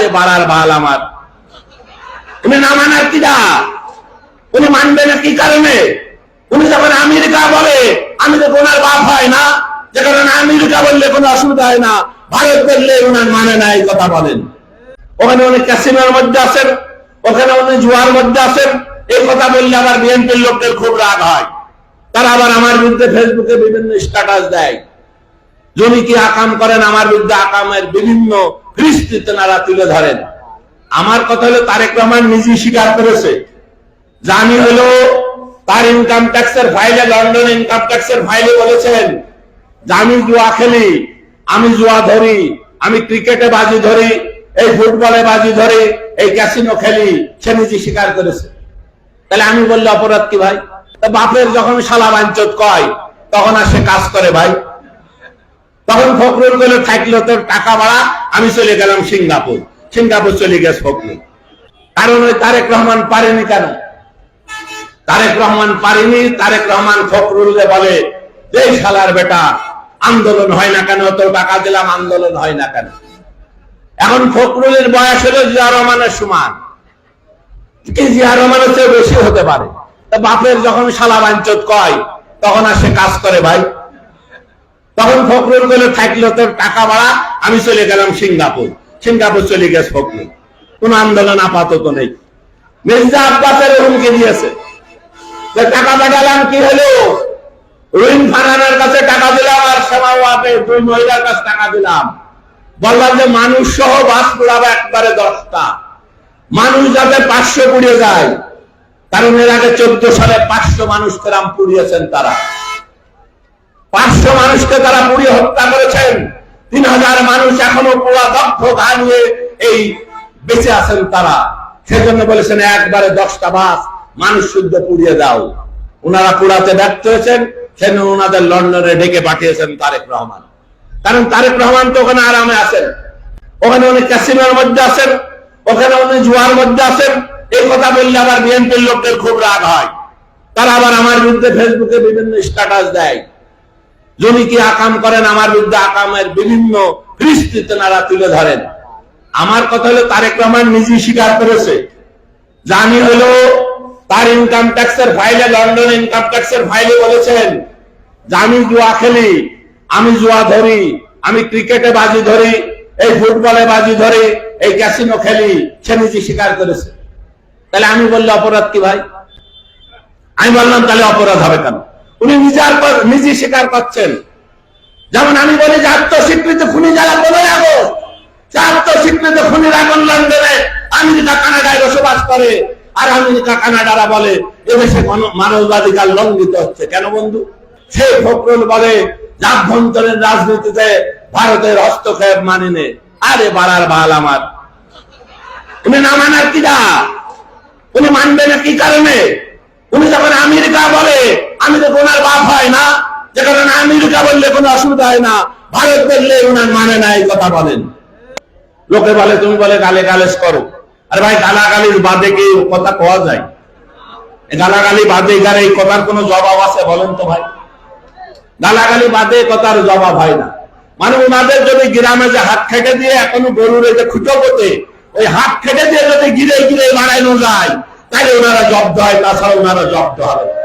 আরে বাড়ার বাল আমার। উনি না মানার কিনা উনি মানবে না কি কারণে? উনি যখন আমেরিকা বলে, আমি তো ওনার বাপ হয় না। যে কারণে আমেরিকা বললে কোনো অসুবিধা হয় না। ভারত বললে ওনার মানে না এই কথা বলেন। ওখানে উনি ক্যাসিনোর মধ্যে আছেন, ওখানে উনি জুয়ার মধ্যে আছেন। এই কথা বললে আবার বিএনপির লোকদের খুব রাগ হয়। তারা আবার আমার বিরুদ্ধে ফেসবুকে বিভিন্ন স্ট্যাটাস দেয়। যিনি কি আকাম করেন? আমার বিরুদ্ধে আকামের বিভিন্ন আমার কথা হলো, তারেক রহমান নিজেই স্বীকার করেছে। জানি হলো, তার ইনকাম ট্যাক্সের ফাইলে লন্ডন ইনকাম ট্যাক্সের ফাইলে বলেছেন আমি জুয়া খেলি, আমি জুয়া ধরি, আমি ক্রিকেটে বাজি ধরি, এই ফুটবলে বাজি ধরি, এই ক্যাসিনো খেলি, সে নিজে স্বীকার করেছে। তাহলে আমি বললে অপরাধ কি ভাই? বাপের যখন শালা বাঞ্চত কয়, তখন আর সে কাজ করে ভাই। তখন ফখরুল বলে থাকল তোর টাকা বাড়া আমি চলে গেলাম সিঙ্গাপুর। সিঙ্গাপুর চলে গেছে ফখরুল। কারণ ওই তারেক রহমান পারেনি কেন? তারেক রহমান পারেনি, তারেক রহমান ফখরুলকে বলে, যে শালার বেটা, আন্দোলন হয় না কেন? তোর টাকা দিলাম, আন্দোলন হয় না কেন? এখন ফখরুলের বয়স হলো জিয়া রহমানের সমান। জিয়া রহমানের চেয়ে বেশি হতে পারে? তা বাপের যখন শালা বাঞ্চত কয়, তখন আর সে কাজ করে ভাই। তখন ফখরুল বলে, থাকল তোর টাকা বাড়া আমি চলে গেলাম সিঙ্গাপুর। সিঙ্গাপুর চলে গেছে ফখরুল। কোন আন্দোলন আপাতত নেই। মির্জা আব্বাসের হুমকি দিয়েছে? টাকা পাঠালাম কি হলো? রুইন ফারানের কাছে টাকা দিলাম আর সেমাওয়াতে দুই মহিলার কাছে টাকা দিলাম। বললাম যে, মানুষ সহ বাস পুরাবো একবারে দশটা। মানুষ যাতে পাঁচশো পুড়িয়ে যায়। কারণ এর আগে চোদ্দ সালে পাঁচশো মানুষ কেরাম পুড়িয়েছেন তারা। পাঁচশো মানুষকে তারা পুড়িয়ে হত্যা করেছেন। তিন হাজার মানুষ এখনও পুরা দক্ষ ঘা নিয়ে এই বেঁচে আছেন তারা। সেজন্য বলেছেন, একবারে দশটা বাস মানুষ শুদ্ধ পুড়িয়ে দাও। ওনারা পুরাতে ব্যর্থ হয়েছেন, সেজন্য ওনাদের লন্ডনে ডেকে পাঠিয়েছেন তারেক রহমান। কারণ তারেক রহমান তো ওখানে আরামে আছেন। ওখানে উনি ক্যাসিনোর মধ্যে আছেন, ওখানে উনি জুয়ার মধ্যে আছেন। এই কথা বললে আবার বিএনপির লোকদের খুব রাগ হয়। তারা আবার আমার বিরুদ্ধে ফেসবুকে বিভিন্ন স্ট্যাটাস দেয়। যিনি কি আকাম করেন? আমার বিরুদ্ধে আকামের বিভিন্ন ফিরিস্তি তেনারা তুলে ধরেন। আমার কথা হলো, তারেক রহমান নিজেই স্বীকার করেছে। জানি হলো, তার ইনকাম ট্যাক্সের ফাইলে লন্ডন ইনকাম ট্যাক্সের ফাইলে বলেছেন আমি জুয়া খেলি, আমি জুয়া ধরি, আমি ক্রিকেটে বাজি ধরি, এই ফুটবলে বাজি ধরি, এই ক্যাসিনো খেলি। সে নিজে স্বীকার করেছে। তাহলে আমি বললে অপরাধ কি ভাই? আমি বললাম, তাহলে অপরাধ হবে কেন? উনি নিজের নিজে স্বীকার করছেন। যেমন আমি বলি যে আত্মস্বীকৃত খুনি যারা বলে যাব যে আত্মস্বীকৃত খুনির আগুন লন্ডনে আমেরিকা, কানাডায় বসবাস করে। আর আমেরিকা, কানাডারা বলে এদেশে মানবাধিকার লঙ্ঘিত হচ্ছে। কেন বন্ধু? সেই ফখরুল বলে আভ্যন্তরীণ রাজনীতিতে ভারতের হস্তক্ষেপ মানে নে। আরে বাড়ার বাল আমার। উনি না মানার কিনা উনি মানবে না কি কারণে? উনি যখন আমি তো ওনার বাপ হয় না। যে কারণে আমেরিকা বললে কোনো অসুবিধা হয় না। ভারত বললে ওনার মানে না এই কথা বলেন। লোকে বলে, তুমি বলে গালে গালেস করো। আরে ভাই, গালাগালির বাদে কি কথা পাওয়া যায়? গালাগালি বাদে এখানে এই কথার কোনো জবাব আছে বলেন তো ভাই। গালাগালি বাদে কথার জবাব হয় না। মানে ওনাদের যদি গ্রামে যে হাত খেটে দিয়ে এখনও গরুর এই যে খুঁটো পোতে, ওই হাত খেটে দিয়ে যদি গিরে গিরে বাড়ানো যায়, তাহলে ওনারা জব্দ হয়, তাছাড়া ওনারা জব্দ হবে। না।